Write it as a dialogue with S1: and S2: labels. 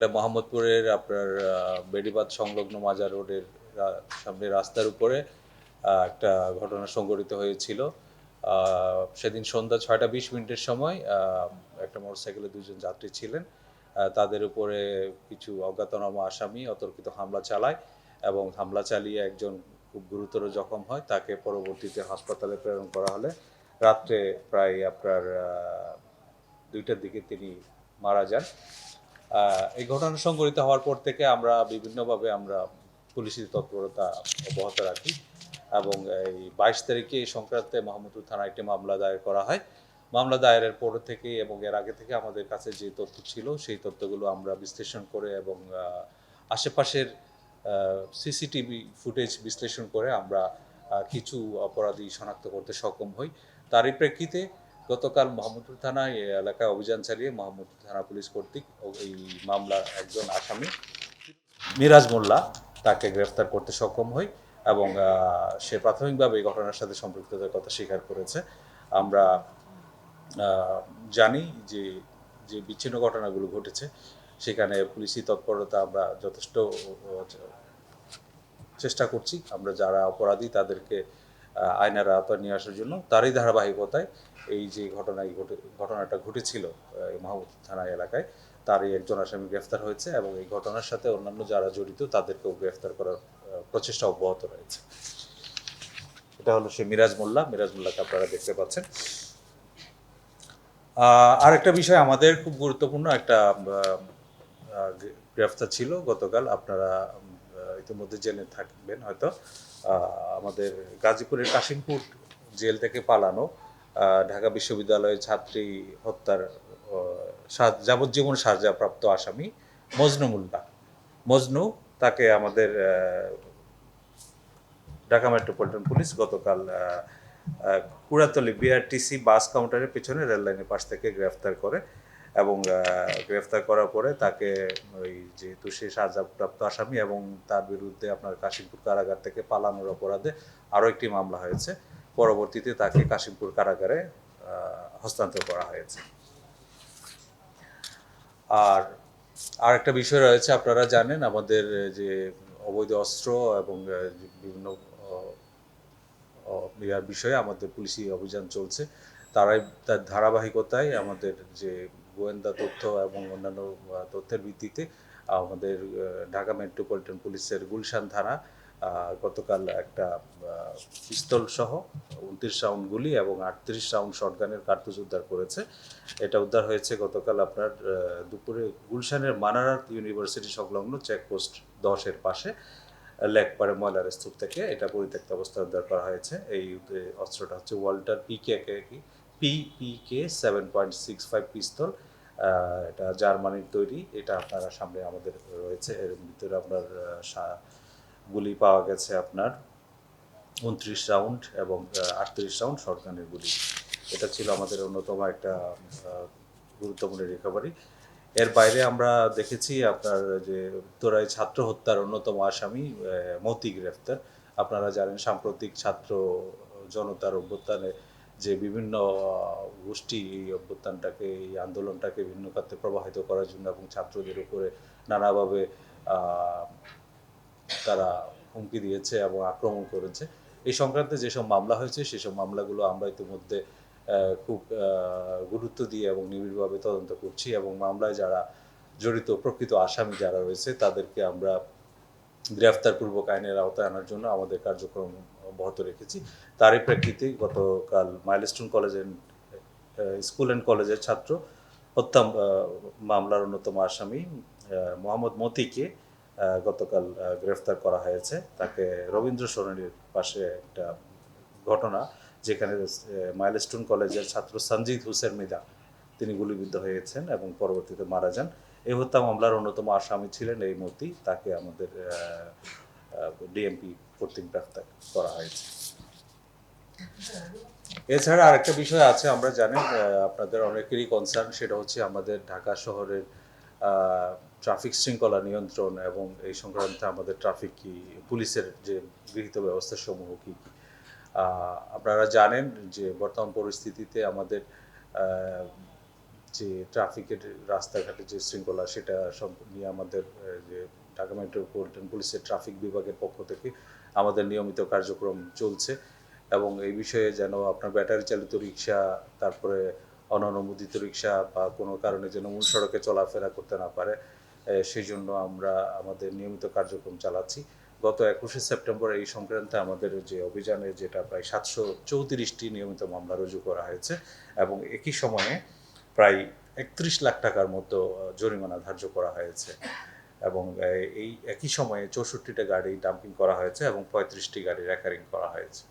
S1: এটা মোহাম্মদপুরের আপনার আহ, বেড়িবাঁধ সংলগ্ন মাজার রোডের সামনে রাস্তার উপরে একটা ঘটনা সংঘটিত হয়েছিল। সেদিন সন্ধ্যা ছয়টা বিশ মিনিটের সময় একটা মোটরসাইকেলে দুজন যাত্রী ছিলেন। তাদের উপরে কিছু অজ্ঞাতনামা আসামি অতর্কিত হামলা চালায় এবং হামলা চালিয়ে একজন খুব গুরুতর জখম হয়। তাকে পরবর্তীতে হাসপাতালে প্রেরণ করা হলে রাত্রে প্রায় আপনার দুইটার দিকে তিনি মারা যান। এই ঘটনা সংঘটিত হওয়ার পর থেকে আমরা বিভিন্নভাবে আমরা পুলিশের তৎপরতা অব্যাহত রাখি এবং এই বাইশ তারিখে এই সংক্রান্তে মোহাম্মদপুর থানায় একটি মামলা দায়ের করা হয়। মামলা দায়েরের পর থেকে এবং এর আগে থেকে আমাদের কাছে যে তথ্য ছিল, সেই তথ্যগুলো আমরা বিশ্লেষণ করে এবং আশেপাশের সিসিটিভি ফুটেজ বিশ্লেষণ করে আমরা কিছু অপরাধী শনাক্ত করতে সক্ষম হই। তারই প্রেক্ষিতে গতকাল মোহাম্মদপুর থানায় এই এলাকায় অভিযান চালিয়ে মোহাম্মদপুর থানা পুলিশ কর্তৃক এই মামলার একজন আসামি মিরাজ মোল্লা তাকে গ্রেফতার করতে সক্ষম হই এবং সে প্রাথমিকভাবে এই ঘটনার সাথে সম্পৃক্ততার কথা স্বীকার করেছে। আমরা জানি যে যে বিচ্ছিন্ন ঘটনাগুলো ঘটেছে সেখানে পুলিশি তৎপরতা আমরা যথেষ্ট চেষ্টা করছি। আমরা যারা অপরাধী তাদেরকে আহ, আইনের আওতায় নিয়ে আসার জন্য তারই ধারাবাহিকতায় এই যে ঘটনাই ঘটে ঘটনাটা ঘটেছিল এই মাহমুদ থানা এলাকায় তারই একজন আসামি গ্রেফতার হয়েছে এবং এই ঘটনার সাথে অন্যান্য যারা জড়িত তাদেরকেও গ্রেফতার করার প্রচেষ্টা অব্যাহত রয়েছে। এটা হলো সে মিরাজ মোল্লা মিরাজ মোল্লাকে আপনারা দেখতে পাচ্ছেন। আহ, আরেকটা বিষয় আমাদের খুব গুরুত্বপূর্ণ একটা গ্রেফতার ছিল গতকাল আপনারা ইতিমধ্যে জেনে থাকবেন হয়তো। আমাদের গাজীপুরের কাশিমপুর জেল থেকে পালানো ঢাকা বিশ্ববিদ্যালয়ের ছাত্রী হত্যার যাবজ্জীবন সাজাপ্রাপ্ত আসামি মজনু মোল্লা। মজনু তাকে আমাদের ঢাকা মেট্রোপলিটন পুলিশ গতকাল কুড়াতলি বিআরটিসি বাস কাউন্টারের পিছনে রেললাইনের পাশ থেকে গ্রেফতার করে এবং গ্রেফতার করার পরে তাকে ওই যেহেতু সে সাজাপ্রাপ্ত আসামি এবং তার বিরুদ্ধে আপনার কাশিমপুর কারাগার থেকে পালানোর অপরাধে আরও একটি মামলা হয়েছে। পরবর্তীতে তাকে কাশিমপুর কারাগারে হস্তান্তর করা হয়েছে। আর আরেকটা বিষয় রয়েছে, আপনারা জানেন, আমাদের যে অবৈধ অস্ত্র এবং বিভিন্ন বিষয়ে আমাদের পুলিশি অভিযান চলছে, তারাই, তার ধারাবাহিকতায় আমাদের যে গোয়েন্দা তথ্য এবং অন্যান্য তথ্যের ভিত্তিতে আমাদের ঢাকা মেট্রোপলিটন পুলিশের গুলশান থানা গতকাল একটা পিস্তল সহ উনত্রিশ রাউন্ড গুলি এবং আটত্রিশ রাউন্ড শটগানের কার্তুজ উদ্ধার করেছে। এটা উদ্ধার হয়েছে গতকাল আপনার দুপুরে গুলশানের মানারাত ইউনিভার্সিটি সংলগ্ন চেকপোস্ট দশের পাশে লেকপাড়ে ময়লার স্তূপ থেকে এটা পরিত্যক্ত অবস্থায় উদ্ধার করা হয়েছে। এই অস্ত্রটা হচ্ছে Walther PK P P K seven point six five pistol এটা জার্মানির তৈরি। এটা আপনারা সামনে আমাদের রয়েছে। এর ভিতরে আপনার গুলি পাওয়া গেছে আপনার উনত্রিশ রাউন্ড এবং আটত্রিশ রাউন্ড শর্টগানের গুলি। এটা ছিল আমাদের অন্যতম একটা গুরুত্বপূর্ণ রিকভারি এর বাইরে আমরা দেখেছি আপনার যে উত্তরায় ছাত্র হত্যার অন্যতম আসামি মতি গ্রেফতার। আপনারা জানেন সাম্প্রতিক ছাত্র জনতার অভ্যুত্থানে যে বিভিন্ন গোষ্ঠী এই অভ্যুত্থানটাকে, এই আন্দোলনটাকে ভিন্ন খাতে প্রবাহিত করার জন্য এবং ছাত্রদের উপরে নানাভাবে তারা হুমকি দিয়েছে এবং আক্রমণ করেছে। এই সংক্রান্তে যেসব মামলা হয়েছে, সেসব মামলাগুলো আমরা ইতিমধ্যে খুব গুরুত্ব দিয়ে এবং নিবিড়ভাবে তদন্ত করছি এবং মামলায় যারা জড়িত প্রকৃত আসামি যারা রয়েছে, তাদেরকে আমরা গ্রেফতারপূর্বক আইনের আওতায় আনার জন্য আমাদের কার্যক্রম অব্যাহত রেখেছি। তারই প্রেক্ষিতে গতকাল মাইলস্টোন কলেজের স্কুল অ্যান্ড কলেজের ছাত্র হত্যা মামলার অন্যতম আসামি মোহাম্মদ মতিকে গতকাল গ্রেফতার করা হয়েছে। তাকে রবীন্দ্র সরণির পাশে একটা ঘটনা যেখানে মাইলস্টোন কলেজের ছাত্র সঞ্জিত হুসেন মিদা, তিনি গুলিবিদ্ধ হয়েছেন এবং পরবর্তীতে মারা যান। এই হত্যা মামলার অন্যতম আসামি ছিলেন এই মতি। তাকে আমাদের ডিএমপি কর্তৃক গ্রেফতার করা হয়েছে। এছাড়া আরেকটা বিষয় আছে, আমরা জানি আপনাদের অনেকেরই কনসার্ন সেটা হচ্ছে আমাদের ঢাকা শহরের ট্রাফিক শৃঙ্খলা নিয়ন্ত্রণ এবং এই সংক্রান্তে আমাদের ট্রাফিক কি, পুলিশের যে গৃহীত ব্যবস্থা সমূহ কি? কি আপনারা জানেন যে বর্তমান পরিস্থিতিতে আমাদের যে ট্রাফিকের রাস্তাঘাটে যে শৃঙ্খলা, সেটা সব নিয়ে আমাদের যে ঢাকা মেট্রোপলিটন পুলিশের ট্রাফিক বিভাগের পক্ষ থেকে আমাদের নিয়মিত কার্যক্রম চলছে এবং এই বিষয়ে যেন আপনার ব্যাটারি চালিত রিক্সা, তারপরে অননুমোদিত রিক্সা বা কোনো কারণে যেন মূল সড়কে চলাফেরা করতে না পারে সেই জন্য আমরা আমাদের নিয়মিত কার্যক্রম চালাচ্ছি। গত একুশে সেপ্টেম্বর এই সংক্রান্তে আমাদের যে অভিযানে যেটা প্রায় সাতশো চৌত্রিশটি নিয়মিত মামলা রুজু করা হয়েছে এবং একই সময়ে প্রায় একত্রিশ লাখ টাকার মতো জরিমানা ধার্য করা হয়েছে। এবং এই একই সময়ে চৌষট্টিটা গাড়ি ডাম্পিং করা হয়েছে এবং পঁয়ত্রিশটি গাড়ি রেকারিং করা হয়েছে।